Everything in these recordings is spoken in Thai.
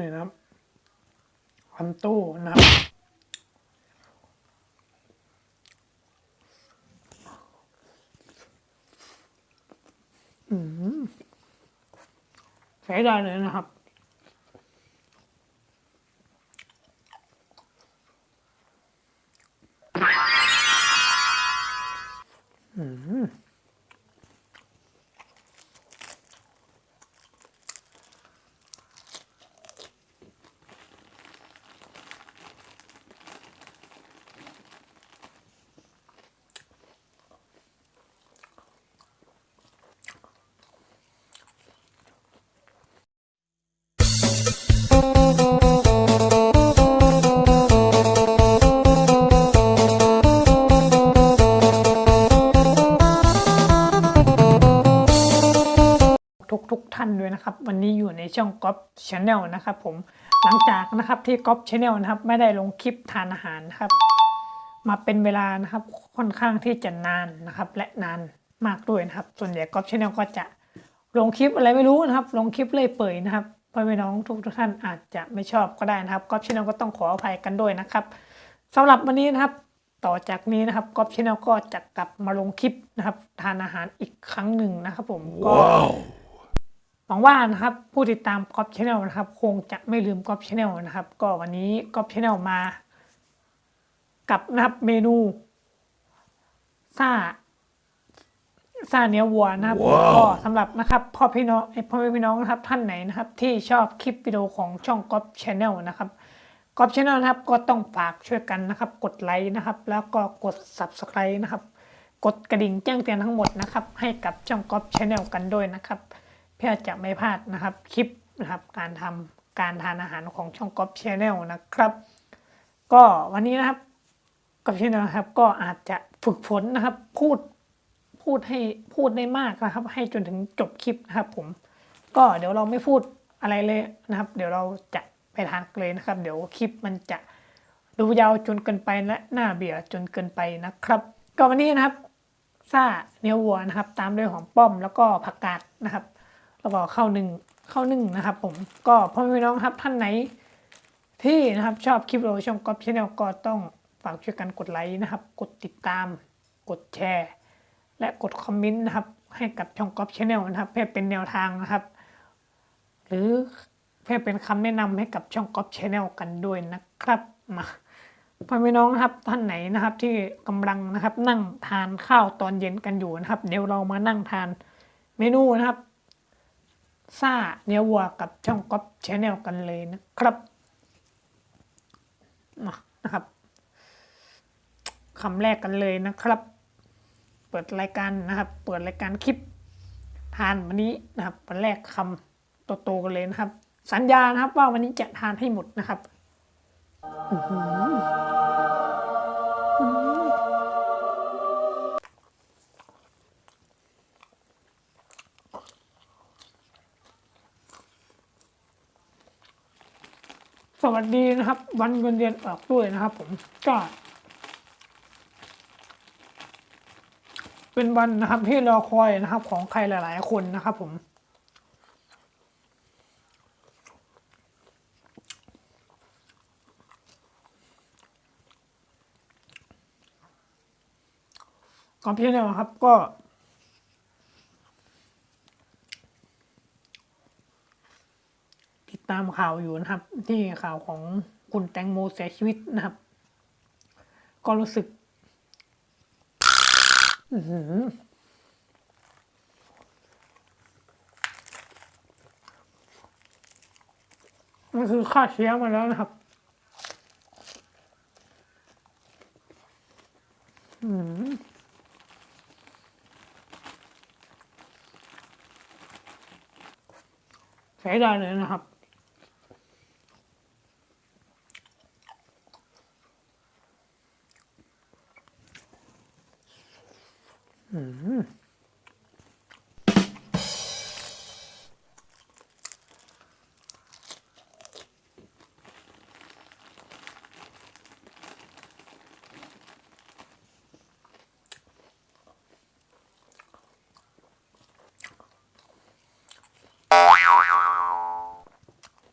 นี่นะครับพันตู้นะครับอืม ใช้ได้ ช่องก๊อฟชาแนลนะครับผมหลังจากนะครับที่ก๊อฟชาแนลนะครับไม่ได้ลงคลิปทานอาหารนะครับ มาเป็นเวลานะครับค่อนข้างที่จะนานนะครับ และนานมากด้วยนะครับ ส่วนใหญ่ก๊อฟชาแนลก็จะลงคลิปอะไรไม่รู้นะครับ ลงคลิปเลยเปื่อยนะครับพ่อแม่น้องทุกท่านอาจจะไม่ชอบก็ได้นะครับก๊อฟชาแนลก็ต้องขออภัยกันด้วยนะครับสำหรับวันนี้นะครับต่อจากนี้นะครับก๊อฟชาแนลก็จะกลับมาลงคลิปนะครับ ทานอาหารอีกครั้งหนึ่งนะครับผมก็ หวังว่านะครับผู้ติดตามก๊อฟชาแนลนะครับ คงจะไม่ลืมก๊อฟชาแนลนะครับ ก็วันนี้ก๊อฟชาแนลมา กับนะครับเมนูซ่าซ่าเนื้อวัวนะครับก็สำหรับนะครับพ่อพี่น้องไอ้พ่อแม่พี่น้องนะครับท่านไหนนะครับ ที่ชอบคลิปวิดีโอของช่องก๊อฟชาแนลนะครับก๊อฟชาแนลนะครับก็ต้องฝากช่วยกันนะครับ กดไลค์นะครับ แล้วก็กด subscribe นะครับ กดกระดิ่งแจ้งเตือนทั้งหมดนะครับ ให้กับช่องก๊อฟชาแนลกันด้วยนะครับ เพื่อจะไม่พลาดนะครับคลิปนะครับการทำการทานอาหารของช่องก๊อฟชาแนลนะครับ ก็วันนี้นะครับก๊อฟชาแนลครับก็อาจจะฝึกฝนนะครับพูดพูดให้พูดได้มากนะครับ ให้จนถึงจบคลิปนะครับผมก็เดี๋ยวเราไม่พูดอะไรเลยนะครับ เดี๋ยวเราจะไปทานกันเลยนะครับ เดี๋ยวคลิปมันจะดูยาวจนเกินไปและหน่าเบื่อจนเกินไปนะครับ ก็วันนี้นะครับซ่าเนื้อวัวนะครับ ตามด้วยหอมป้อมแล้วก็ผักกาดนะครับ แล้วก็ข้าวหนึ่งข้าวนึ่งนะครับ ผมก็พ่อแม่พี่น้องครับท่านไหนที่นะครับชอบคลิปเราช่องก๊อฟชาแนลก็ต้องฝากช่วยกันกดไลค์นะครับ กดติดตาม กดแชร์ และกดคอมเมนต์นะครับ ให้กับช่องก๊อฟชาแนลนะครับเพื่อเป็นแนวทางนะครับ หรือเพื่อเป็นคำแนะนำให้กับช่องก๊อฟชาแนลกันด้วยนะครับมาพ่อแม่น้องครับท่านไหนนะครับที่กำลังนะครับนั่งทานข้าวตอนเย็นกันอยู่นะครับ เดี๋ยวเรามานั่งทานเมนูนะครับ ซ่าเนื้อวัวกับช่องก๊อฟชแนลกันเลยนะครับมานะครับคำแรกกันเลยนะครับ เปิดรายการนะครับ เปิดรายการคลิปทานวันนี้นะครับวันแรกคำโตๆกันเลยนะครับ สัญญานะครับว่าวันนี้จะทานให้หมดนะครับ อือ วัสดีนะครับ วันเงินเดือนออกด้วยนะครับ ผมก็เป็นวันนะครับที่รอคอยนะครับ ของใครหลาย ๆ คนนะครับ ผม ก่อนพี่เนี่ยครับก็ ตามข่าวอยู่นะครับ ที่ข่าวของคุณแตงโมเสียชีวิตนะครับ ก็รู้สึกมันคือฆ่าเชื้อมาแล้วนะครับ อืมใช้ได้เลยนะครับ พร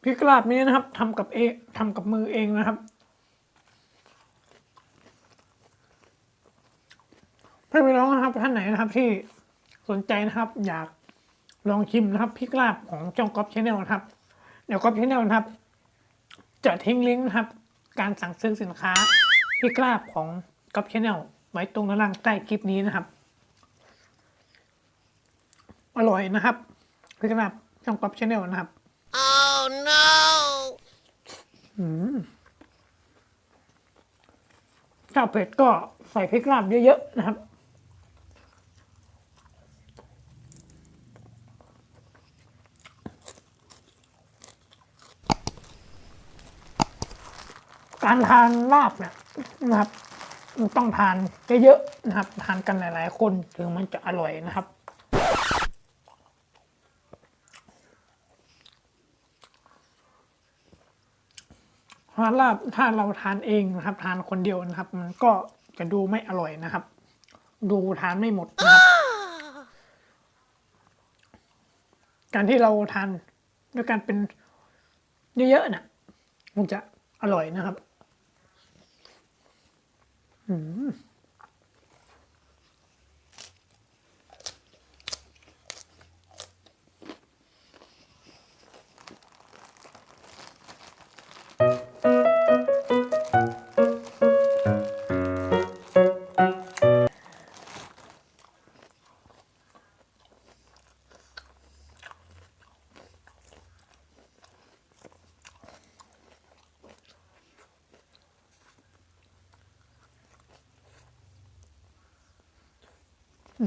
ิกลาบนี้นะครับทำกับเอทำกับมือเองนะครับ นะครับท่านไหนนะครับที่สนใจนะครับ อยากลองชิมนะครับพริกลาบของจ้องก๊อฟชาแนลนะครับ เดี๋ยวก๊อฟชาแนลนะครับ จะทิ้งลิงก์นะครับ การสั่งซื้อสินค้าพริกลาบของก๊อฟชาแนลไว้ตรงด้านล่างใต้คลิปนี้นะครับ อร่อยนะครับพริกลาบช่องก๊อฟชาแนลนะครับ Oh no! ถ้าเผ็ดก็ใส่พริกลาบเยอะๆนะครับ การทานลาบเนี่ยนะครับมันต้องทานเยอะๆนะครับ ทานกันหลาย ๆ คนถึงมันจะอร่อยนะครับทานลาบถ้าเราทานเองนะครับ ทานคนเดียวนะครับ มันก็จะดูไม่อร่อยนะครับ ดูทานไม่หมดนะครับ การที่เราทานด้วยการเป็นเยอะๆน่ะมันจะอร่อยนะครับ อื ม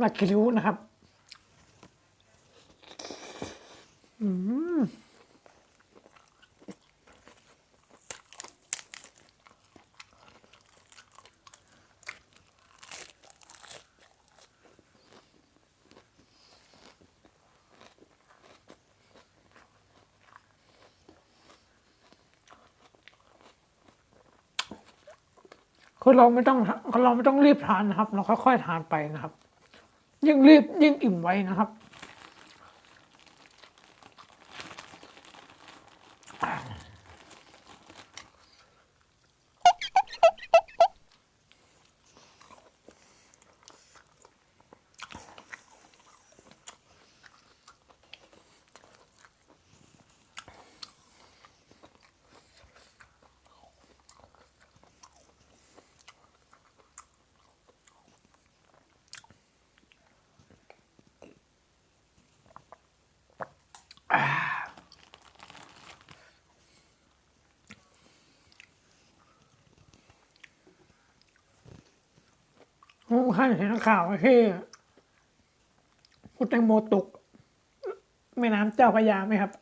มาคิริวนะครับ อืมคือเราไม่ต้องเราไม่ต้องรีบทานนะครับ เราค่อยๆทานไปนะครับ ยิ่งรีบยิ่งอิ่มไว้นะครับ ผมท่านเห็นข่าวที่คุณแตงโมตกแม่น้ำเจ้าพระยาไหมครับ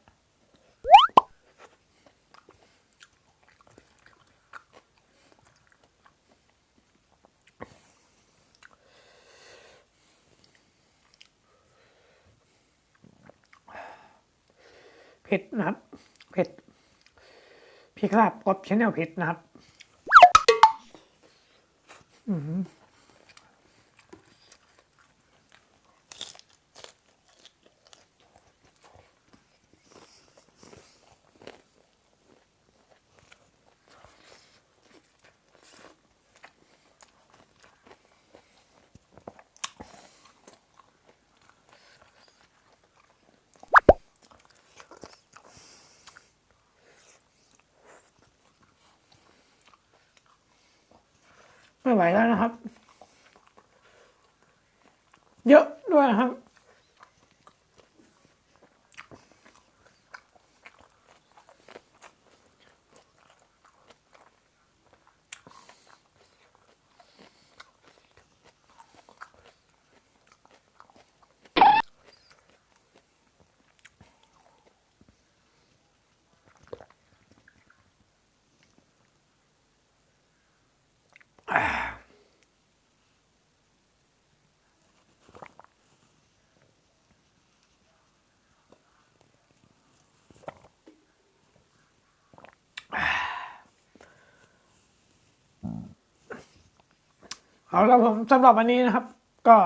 เผ็ดนะครับ เผ็ดพริกลาบกบชแนลเผ็ดนะครับ ไม่ไหวแล้วนะครับ เยอะด้วยนะครับ เอาละผมสำหรับวันนี้นะครับ ก็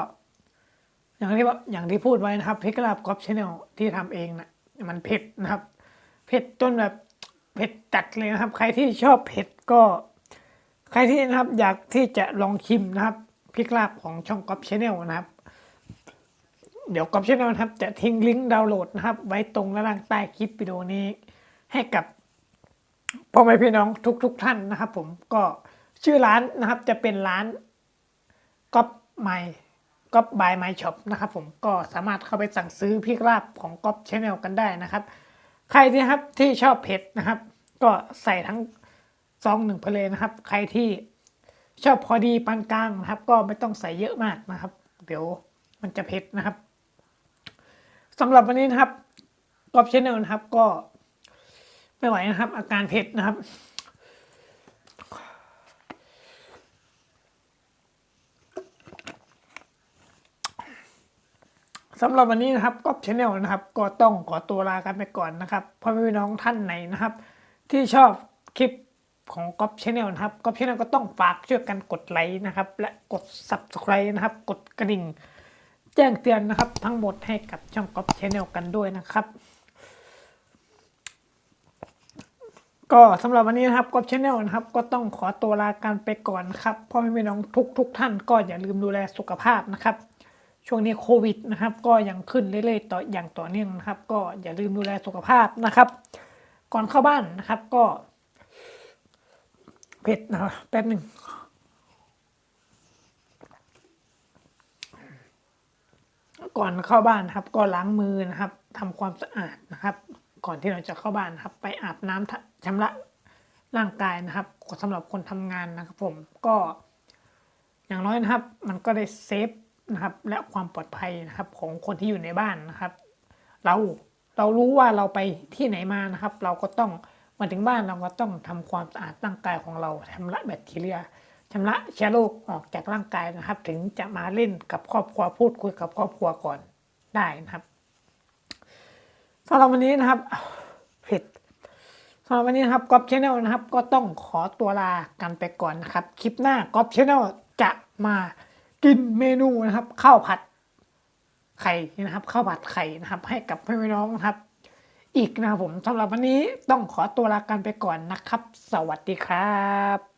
อย่างที่ว่าอย่างที่พูดไว้นะครับพริกลาบกอล์ฟชแนลที่ทำเองนะมันเผ็ดนะครับเผ็ดจนแบบเผ็ดจัดเลยนะครับ ใครที่ชอบเผ็ดก็ ใครที่นะครับ อยากที่จะลองชิมนะครับพริกลาบของช่องกอล์ฟชแนลนะครับ เดี๋ยวกอล์ฟชแนลนะครับ จะทิ้งลิงก์ดาวน์โหลดนะครับ ไว้ตรงล่างใต้คลิปวิดีโอนี้ ให้กับพ่อแม่พี่น้องทุกๆทท่านนะครับ ผมก็ชื่อร้านนะครับจะเป็นร้าน ก๊อปไมก๊อปบายไมช็อปนะครับผมก็สามารถเข้าไปสั่งซื้อพริกลาบของก๊อปชแนลกันได้นะครับ ใครที่ครับที่ชอบเผ็ดนะครับ ก็ใส่ทั้งซองหนึ่งไปเลยนะครับ ใครที่ชอบพอดีปานกลางนะครับ ก็ไม่ต้องใส่เยอะมากนะครับ เดี๋ยวมันจะเผ็ดนะครับสำหรับวันนี้นะครับก๊อปชแนลนะครับก็ไม่ไหวนะครับ อาการเผ็ดนะครับ สำหรับวันนี้นะครับก๊อฟชาแนลนะครับ ก็ต้องขอตัวลากันไปก่อนนะครับพ่อแม่พี่น้องท่านไหนนะครับ ที่ชอบคลิปของก๊อฟชาแนลนะครับก๊อฟชาแนลก็ต้องฝากช่วยกันกดไลค์นะครับ และกด subscribe นะครับ กดกระดิ่ง แจ้งเตือนนะครับ ทั้งหมดให้กับช่องก๊อฟชาแนลกันด้วยนะครับ ก็สำหรับวันนี้นะครับกอบชาแนลนะครับ ก็ต้องขอตัวลากันไปก่อนครับพ่อแม่พี่น้องทุกทุกท่านก็อย่าลืมดูแลสุขภาพนะครับ ช่วงนี้โควิดนะครับ ก็ยังขึ้นเรื่อยๆต่ออย่างต่อเนื่องนะครับ ก็อย่าลืมดูแลสุขภาพนะครับ ก่อนเข้าบ้านนะครับก็เผ็ดนะครับแป๊บหนึ่งก่อนเข้าบ้านนะครับ ก็ล้างมือนะครับทำความสะอาดนะครับ ก่อนที่เราจะเข้าบ้านนะครับ ไปอาบน้ำทะชำระร่างกายนะครับสำหรับคนทำงานนะครับ ผมก็อย่างน้อยนะครับ มันก็ได้เซฟ นะครับ และความปลอดภัยนะครับของคนที่อยู่ในบ้านนะครับ เราเรารู้ว่าเราไปที่ไหนมานะครับ เราก็ต้องมาถึงบ้านเราก็ต้องทำความสะอาดร่างกายของเราชำระแบคทีเรียชำระเชื้อโรคออกจากร่างกายนะครับ ถึงจะมาเล่นกับครอบครัวพูดคุยกับครอบครัวก่อนได้นะครับสำหรับวันนี้นะครับผิดสำหรับวันนี้นะครับก๊อฟชาแนลนะครับ ก็ต้องขอตัวลากันไปก่อนนะครับ คลิปหน้าก๊อฟชาแนลจะมา กินเมนูนะครับ ข้าวผัดไข่นะครับ ข้าวผัดไข่นะครับ ให้กับพี่น้องนะครับ อีกนะครับผมสำหรับวันนี้ต้องขอตัวลากันไปก่อนนะครับ สวัสดีครับ